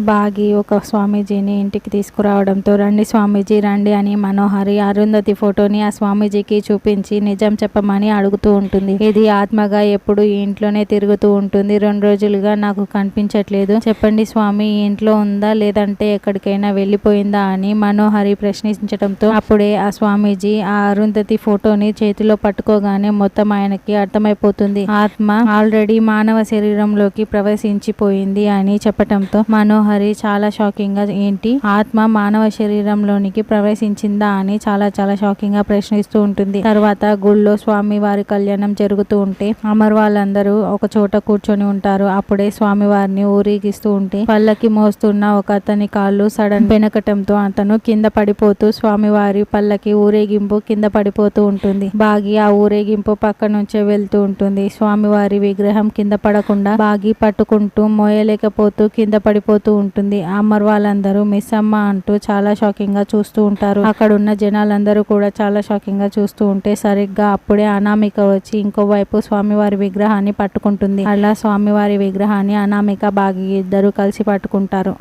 బాగి ఒక స్వామీజీని ఇంటికి తీసుకురావడంతో రండి స్వామీజీ రండి అని మనోహరి అరుంధతి ఫోటోని ఆ స్వామీజీకి చూపించి నిజం చెప్పమని అడుగుతూ ఉంటుంది. ఇది ఆత్మగా ఎప్పుడు ఈ ఇంట్లోనే తిరుగుతూ ఉంటుంది. రెండు రోజులుగా నాకు కనిపించట్లేదు. చెప్పండి స్వామి ఈ ఇంట్లో ఉందా? లేదంటే ఎక్కడికైనా వెళ్ళిపోయిందా? అని మనోహరి ప్రశ్నించడంతో అప్పుడే ఆ స్వామీజీ ఆ అరుంధతి ఫోటోని చేతిలో పట్టుకోగానే మొత్తం ఆయనకి అర్థమైపోతుంది. ఆత్మ ఆల్రెడీ మానవ శరీరంలోకి ప్రవేశించిపోయింది అని చెప్పటంతో మనోహరి చాలా షాకింగ్గా ఏంటి? ఆత్మ మానవ శరీరంలోనికి ప్రవేశించిందా అని చాలా చాలా షాకింగ్గా ప్రశ్నిస్తూ ఉంటుంది. తర్వాత గుళ్ళో స్వామి వారి కళ్యాణం జరుగుతూ ఉంటే అమర్ వాళ్ళందరూ ఒక చోట కూర్చొని ఉంటారు. అప్పుడే స్వామి వారిని ఊరేగిస్తూ ఉంటే పల్లకి మోస్తున్న ఒక అతని కాళ్ళు సడన్ వెనకటంతో అతను కింద పడిపోతూ స్వామివారి పల్లకి ఊరేగింపు కింద పడిపోతూ ఉంటుంది. బాగి ఆ ఊరేగింపు పక్క నుంచే వెళ్తూ ఉంటుంది. స్వామివారి విగ్రహం కింద పడకుండా బాగి పట్టుకుంటూ మోయలేకపోతూ కింద పడిపోతూ ఉంటుంది. అమ్మర్ వాళ్ళందరూ మిస్ అమ్మ అంటూ చాలా షాకింగ్గా చూస్తూ ఉంటారు. అక్కడ ఉన్న జనాలందరూ కూడా చాలా షాకింగ్గా చూస్తూ ఉంటే సరిగ్గా అప్పుడే అనామిక వచ్చి ఇంకోవైపు స్వామివారి విగ్రహాన్ని పట్టుకుంటుంది. అలా స్వామివారి విగ్రహాన్ని అనామిక బాగి ఇద్దరు కలిసి పట్టుకుంటారు.